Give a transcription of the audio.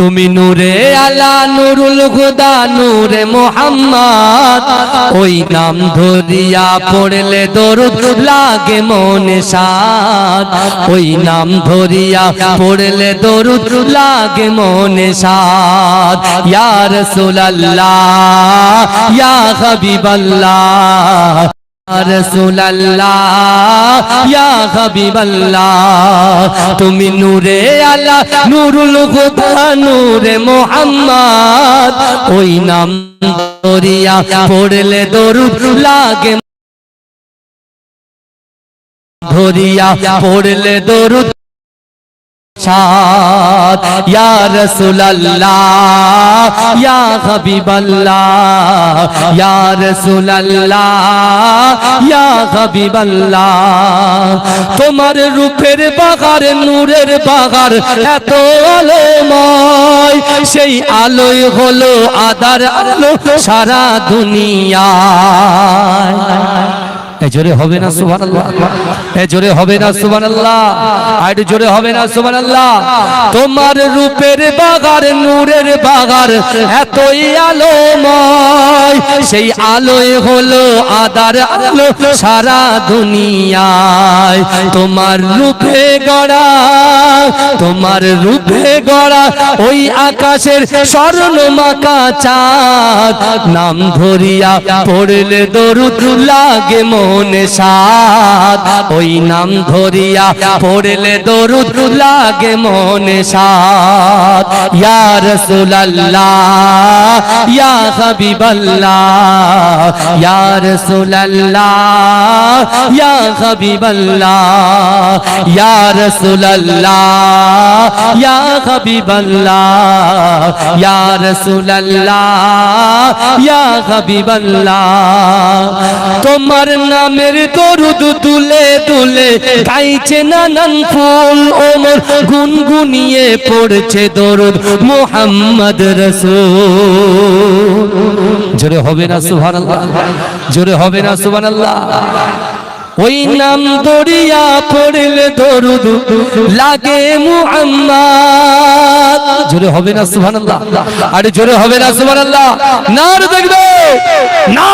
তুমি নূরে আলা, নুরুল হুদা, নূরে মোহাম্মদ। ওই নাম ধরিয়া পড়লে দরুদ লাগে মনে সাদ ওই নাম ধরিয়া পড়লে দরুদ লাগে মনে সাদ ইয়া রাসূলুল্লাহ, ইয়া হাবিবাল্লাহ। রসুল্লাহ ইয়া হাবিবাল্লাহ, তুমি নূরে আলা, নুরুল খুদা নূরে মোহাম্মদ, ওই নাম দরিয়া পড়লে দরুদ লাগে। ধরিয়া পড়লে দরুদ সাদ ইয়া রাসূলুল্লাহ, ইয়া হাবিবাল্লাহ, ইয়া রাসূলুল্লাহ তোমার রূপের বাগার, নূরের বাগার, এত আলোময়, সেই আলোয় হলো আদার আলো সারা দুনিয়ায়। এ জোরে হবে না সুবহানাল্লাহ। এ জোরে হবে না সুবহানাল্লাহ। আর জোরে হবে না সুবহানাল্লাহ। তোমার রূপের বাগার, নূরের বাগার এতই আলোময়। সেই আলোয় হলো আদার আলো সারা দুনিয়ায়। তোমার রূপে গড়া, তোমার রূপে গড়া ওই আকাশের স্বর্ণ মাকা চাঁদ। নাম ধরিয়া পড়লে দরুদ লাগে মনে। সাদ ওই নাম ধরিয়া পড়লে দরুদ লাগে মনে সাদ ইয়া রাসূলুল্লাহ, ইয়া হাবিবাল্লাহ, ইয়া রাসূলুল্লাহ, ইয়া হাবিবাল্লাহ, ইয়া রাসূলুল্লাহ, ইয়া হাবিবাল্লাহ, ইয়া রাসূলুল্লাহ, ইয়া হাবিবাল্লাহ। তোমার নামের দরুদ তুলে তুলে গাইছে নানান ফুল। ওমর গুনগুনিয়ে পড়ছে দরুদ মোহাম্মদ রসূল। জোরে হবে না সুবহানাল্লাহ। জোরে হবে না সুবহানাল্লাহ। ওই নাম দরিয়া পড়লে দরুদ লাগে মুহাম্মদ। জোরে হবে না সুবহানাল্লাহ। আরে জোরে হবে না সুবহানাল্লাহ। নার দেখবে না